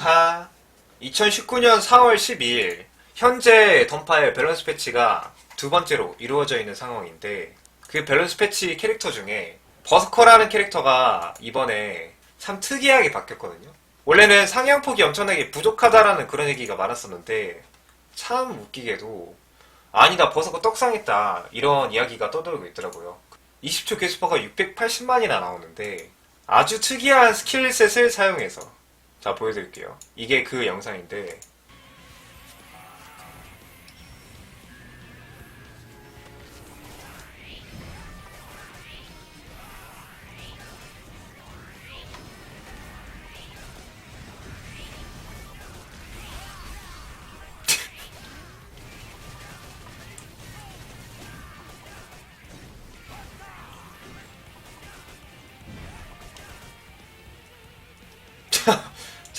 우하 2019년 4월 12일 현재 던파의 밸런스 패치가 두 번째로 이루어져 있는 상황인데 그 밸런스 패치 캐릭터 중에 버스커라는 캐릭터가 이번에 참 특이하게 바뀌었거든요. 원래는 상향폭이 엄청나게 부족하다라는 그런 얘기가 많았었는데 참 웃기게도 아니다 버스커 떡상했다 이런 이야기가 떠돌고 있더라고요. 20초 개수퍼가 680만이나 나오는데 아주 특이한 스킬셋을 사용해서 자 보여드릴게요. 이게 그 영상인데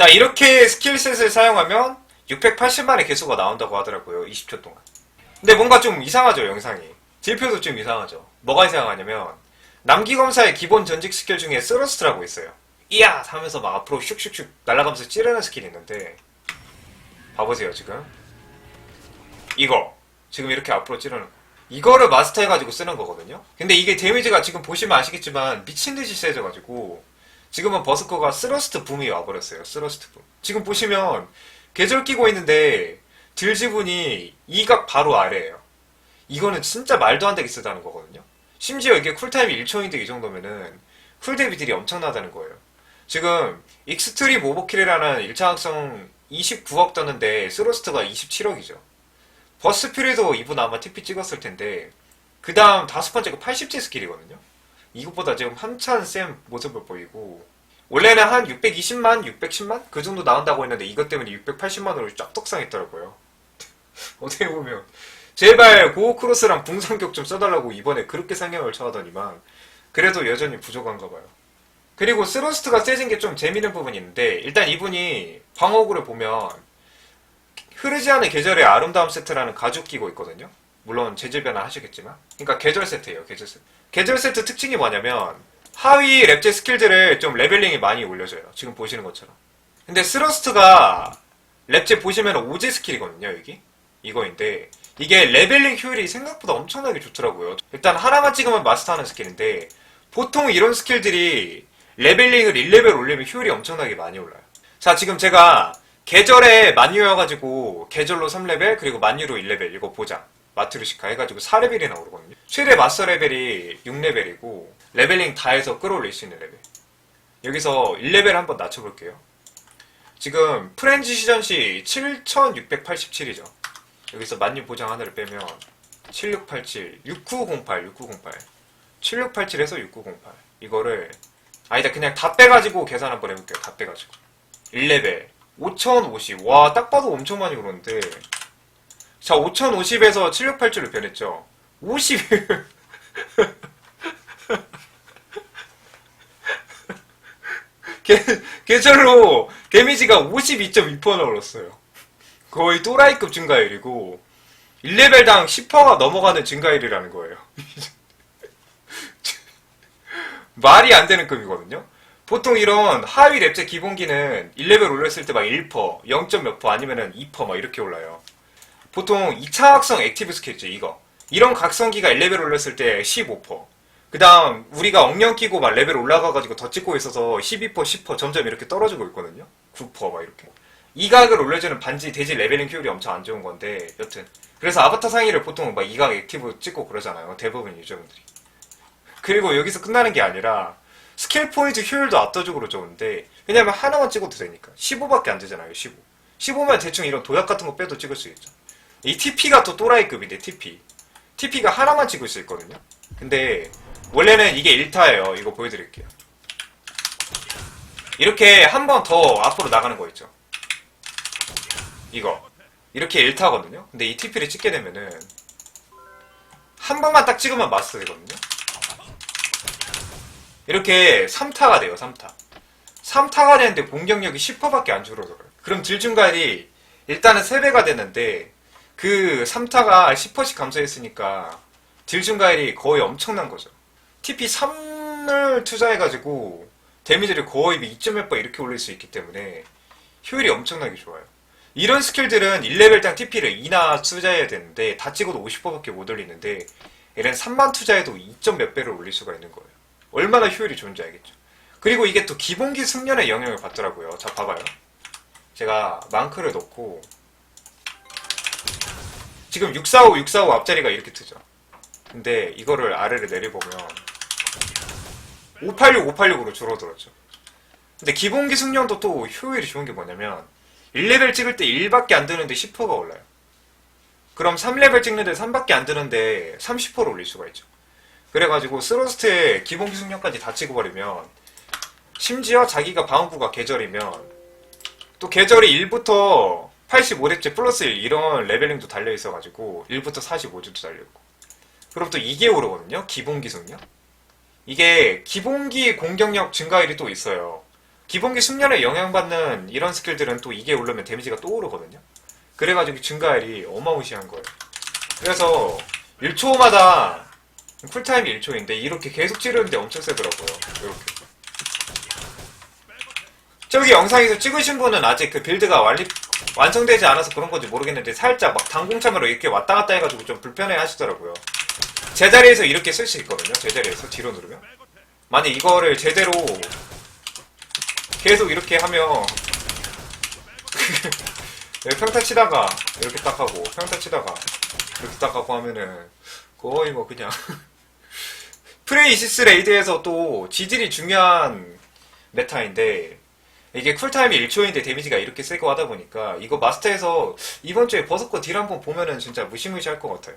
자 이렇게 스킬셋을 사용하면 680만의 개수가 나온다고 하더라고요 20초 동안. 근데 뭔가 좀 이상하죠 영상이. 딜표도 좀 이상하죠. 뭐가 이상하냐면 남기검사의 기본 전직 스킬 중에 스러스트라고 있어요. 이야! 하면서 막 앞으로 슉슉슉 날아가면서 찌르는 스킬이 있는데 봐보세요 지금. 이거. 지금 이렇게 앞으로 찌르는 거. 이거를 마스터해가지고 쓰는 거거든요. 근데 이게 데미지가 지금 보시면 아시겠지만 미친듯이 세져가지고 지금은 버스커가 스러스트 붐이 와버렸어요. 스러스트 붐. 지금 보시면 계절 끼고 있는데 딜 지분이 이각 바로 아래에요. 이거는 진짜 말도 안 되게 쓰다는 거거든요. 심지어 이게 쿨타임이 1초인데 이 정도면은 쿨 데뷔 딜이 엄청나다는 거예요. 지금 익스트림 오버킬이라는 1차 학성 29억 떴는데 스러스트가 27억이죠. 버스피리도 이분 아마 TP 찍었을 텐데 그 다음 다섯 번째가 80지 스킬이거든요. 이것보다 지금 한참 센 모습을 보이고 원래는 한 620만, 610만 그 정도 나온다고 했는데 이것 때문에 680만으로 쫙 떡상했더라고요. 어떻게 보면 제발 고호 크로스랑 붕상격 좀 써달라고 이번에 그렇게 상향을 쳐하더니만 그래도 여전히 부족한가 봐요. 그리고 스러스트가 세진 게 좀 재밌는 부분이 있는데 일단 이분이 방어구를 보면 흐르지 않은 계절의 아름다움 세트라는 가죽 끼고 있거든요. 물론 재질 변화 하시겠지만. 그러니까 계절 세트예요 계절 세트. 계절 세트 특징이 뭐냐면 하위 랩제 스킬들을 좀 레벨링이 많이 올려줘요 지금 보시는 것처럼. 근데 스러스트가 랩제 보시면 오제 스킬이거든요 여기. 이거인데 이게 레벨링 효율이 생각보다 엄청나게 좋더라고요. 일단 하나만 찍으면 마스터하는 스킬인데 보통 이런 스킬들이 레벨링을 1레벨 올리면 효율이 엄청나게 많이 올라요. 자 지금 제가 계절에 만유여가지고 계절로 3레벨 그리고 만유로 1레벨 이거 보자 마트루시카 해가지고 4레벨이나 오르거든요. 최대 마스터 레벨이 6레벨이고 레벨링 다 해서 끌어올릴 수 있는 레벨. 여기서 1레벨 한번 낮춰볼게요. 지금 프렌즈 시전 시 7687이죠. 여기서 만유 보장 하나를 빼면 7687, 6908, 6908, 7687에서 6908 이거를 아니다 그냥 다 빼가지고 계산 한번 해볼게요. 다 빼가지고 1레벨 5050. 와, 딱 봐도 엄청 많이 오르는데 자, 5050에서 7687로 변했죠. 50. 개, 계절로 데미지가 52.2%나 올랐어요. 거의 또라이급 증가율이고 1레벨당 10%가 넘어가는 증가율이라는 거예요. 말이 안 되는 급이거든요. 보통 이런 하위 랩제 기본기는 1레벨 올렸을 때 막 1%, 0. 몇 퍼 아니면은 2%막 이렇게 올라요. 보통 2차 각성 액티브 스킬이죠 이거. 이런 각성기가 1레벨 올렸을 때 15%. 그 다음 우리가 엉령 끼고 막 레벨 올라가가지고 더 찍고 있어서 12% 10% 점점 이렇게 떨어지고 있거든요. 9%막 이렇게. 이 각을 올려주는 반지 대지 레벨링 효율이 엄청 안 좋은 건데 여튼. 그래서 아바타 상의를 보통 막 이각 액티브 찍고 그러잖아요 대부분 유저분들이. 그리고 여기서 끝나는 게 아니라 스킬 포인트 효율도 압도적으로 좋은데 왜냐면 하나만 찍어도 되니까. 15밖에 안 되잖아요 15 15면 대충 이런 도약 같은 거 빼도 찍을 수 있죠 이 TP가 또 또라이급인데 TP TP가 하나만 찍을 수 있거든요. 근데 원래는 이게 1타예요. 이거 보여드릴게요. 이렇게 한 번 더 앞으로 나가는 거 있죠? 이거. 이렇게 1타거든요. 근데 이 TP를 찍게 되면은 한 번만 딱 찍으면 마스터 되거든요. 이렇게 3타가 돼요 3타. 3타가 되는데 공격력이 10%밖에 안 줄어들어요. 그럼 딜 증가율이 일단은 3배가 되는데 그 3타가 10%씩 감소했으니까 딜 증가율이 거의 엄청난 거죠. TP 3을 투자해가지고 데미지를 거의 2.몇 번 이렇게 올릴 수 있기 때문에 효율이 엄청나게 좋아요. 이런 스킬들은 1레벨 당 TP를 2나 투자해야 되는데 다 찍어도 50%밖에 못 올리는데 얘는 3만 투자해도 2점 몇 배를 올릴 수가 있는 거예요. 얼마나 효율이 좋은지 알겠죠. 그리고 이게 또 기본기 승련에 영향을 받더라고요. 자 봐봐요. 제가 망크를 넣고 지금 645, 645 앞자리가 이렇게 뜨죠. 근데 이거를 아래를 내려보면 586, 586으로 줄어들었죠. 근데 기본기 승련도 또 효율이 좋은 게 뭐냐면 1레벨 찍을 때 1밖에 안 드는데 10%가 올라요. 그럼 3레벨 찍는데 3밖에 안 드는데 30% 올릴 수가 있죠. 그래가지고 스로스트에 기본기 승련까지 다 찍어버리면 심지어 자기가 바운구가 계절이면 또 계절이 1부터 85렙째 플러스 1 이런 레벨링도 달려 있어가지고 1부터 45주도 달려있고. 그럼 또 이게 오르거든요? 기본기 승련 이게 기본기 공격력 증가율이 또 있어요. 기본기 숙련에 영향받는 이런 스킬들은 또 이게 오르면 데미지가 또 오르거든요? 그래가지고 증가율이 어마무시한 거예요. 그래서 1초마다 쿨타임이 1초인데 이렇게 계속 찌르는데 엄청 세더라고요. 이렇게. 저기 영상에서 찍으신 분은 아직 그 빌드가 완리, 완성되지 않아서 그런 건지 모르겠는데 살짝 막 당공참으로 이렇게 왔다 갔다 해가지고 좀 불편해 하시더라고요. 제자리에서 이렇게 쓸 수 있거든요. 제자리에서 뒤로 누르면. 만약 이거를 제대로 계속 이렇게 하면 네, 평타 치다가 이렇게 딱 하고 평타 치다가 이렇게 딱 하고 하면은 거의 뭐 그냥 프레이시스 레이드에서 또 지질이 중요한 메타인데 이게 쿨타임이 1초인데 데미지가 이렇게 세고 하다 보니까 이거 마스터에서 이번 주에 버섯거 딜 한번 보면은 진짜 무시무시할 것 같아요.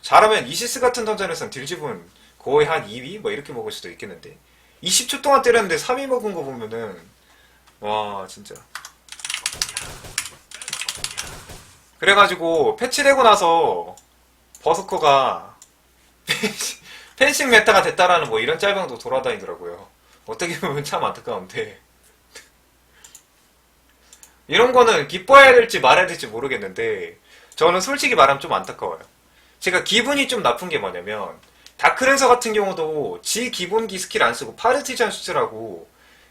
잘하면 이시스 같은 던전에선 딜집은 거의 한 2위? 뭐 이렇게 먹을 수도 있겠는데 20초 동안 때렸는데 3위 먹은 거 보면은 와 진짜 그래가지고 패치되고 나서 버스커가 펜싱 메타가 됐다라는 뭐 이런 짤방도 돌아다니더라고요. 어떻게 보면 참 안타까운데 이런 거는 기뻐해야 될지 말아야 될지 모르겠는데 저는 솔직히 말하면 좀 안타까워요. 제가 기분이 좀 나쁜 게 뭐냐면 다크랜서 같은 경우도 지 기본기 스킬 안 쓰고 파르티잔 슈트라고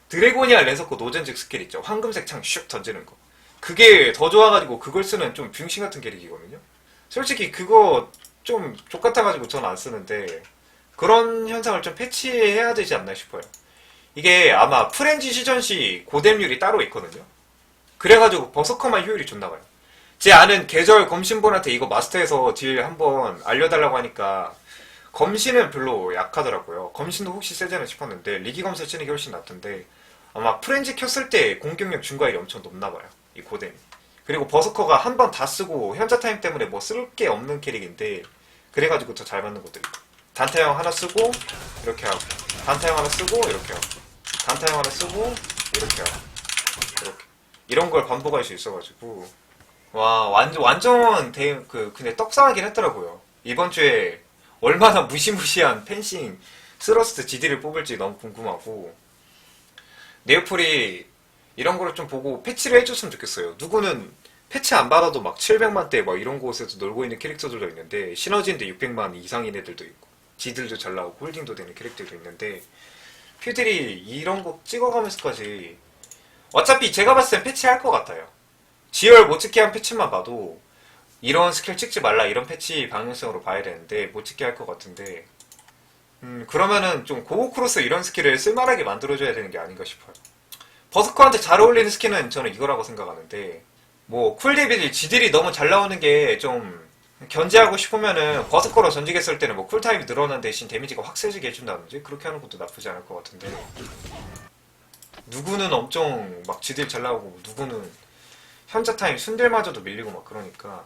드래고니아 랜서 코 노젠직 스킬 있죠. 황금색 창 슉 던지는 거. 그게 더 좋아가지고 그걸 쓰는 좀 빙신 같은 캐릭이거든요. 솔직히 그거 좀 족같아가지고 전 안 쓰는데 그런 현상을 좀 패치해야 되지 않나 싶어요. 이게 아마 프렌지 시전 시 고뎀률이 따로 있거든요. 그래가지고 버서커만 효율이 좋나 봐요. 제 아는 계절 검신분한테 이거 마스터해서 딜 한번 알려달라고 하니까 검신은 별로 약하더라고요. 검신도 혹시 세잖아 싶었는데 리기 검사 치는 게 훨씬 낫던데 아마 프렌즈 켰을 때 공격력 증가율이 엄청 높나 봐요. 이 고뎀이. 그리고 버서커가 한 번 다 쓰고 현자 타임 때문에 뭐 쓸 게 없는 캐릭인데 그래가지고 더 잘 맞는 것도 있고 단타형 하나 쓰고 이렇게 하고 단타형 하나 쓰고 이렇게 하고 단타형 하나 쓰고 이렇게 하고 이렇게 이런 걸 반복할 수 있어가지고. 와 완전 완전 대, 그 근데 떡상하긴 했더라고요. 이번 주에 얼마나 무시무시한 펜싱 스러스트 GD를 뽑을지 너무 궁금하고. 네오플이 이런 거를 좀 보고 패치를 해줬으면 좋겠어요. 누구는 패치 안 받아도 막 700만 대 막 이런 곳에서 놀고 있는 캐릭터들도 있는데 시너지인데 600만 이상인 애들도 있고 지들도 잘 나오고 홀딩도 되는 캐릭터도 있는데 퓨들이 이런 거 찍어가면서까지 어차피 제가 봤을 땐 패치할 것 같아요. 지열 못 찍게 한 패치만 봐도 이런 스킬 찍지 말라 이런 패치 방향성으로 봐야 되는데 못 찍게 할 것 같은데 음 그러면은 좀 고고 크로스 이런 스킬을 쓸만하게 만들어줘야 되는 게 아닌가 싶어요. 버스커한테 잘 어울리는 스킬은 저는 이거라고 생각하는데 뭐 쿨데빌 지들이 너무 잘 나오는 게 좀 견제하고 싶으면은 버스커로 전직했을 때는 뭐 쿨타임이 늘어난 대신 데미지가 확 세지게 해준다든지 그렇게 하는 것도 나쁘지 않을 것 같은데 누구는 엄청 막 지들 잘 나오고 누구는 현자 타임 순들마저도 밀리고 막 그러니까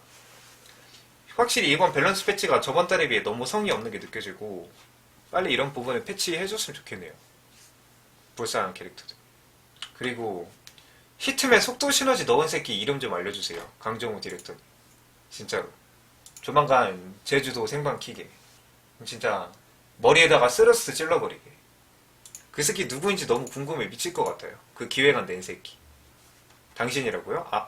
확실히 이번 밸런스 패치가 저번 달에 비해 너무 성의 없는 게 느껴지고 빨리 이런 부분을 패치해줬으면 좋겠네요. 불쌍한 캐릭터들. 그리고 히트맨 속도 시너지 넣은 새끼 이름 좀 알려주세요. 강정우 디렉터. 진짜로. 조만간 제주도 생방 키게. 진짜 머리에다가 쓰러스 찔러버리게. 그 새끼 누구인지 너무 궁금해 미칠 것 같아요. 그 기획안 낸 새끼. 당신이라고요? 아,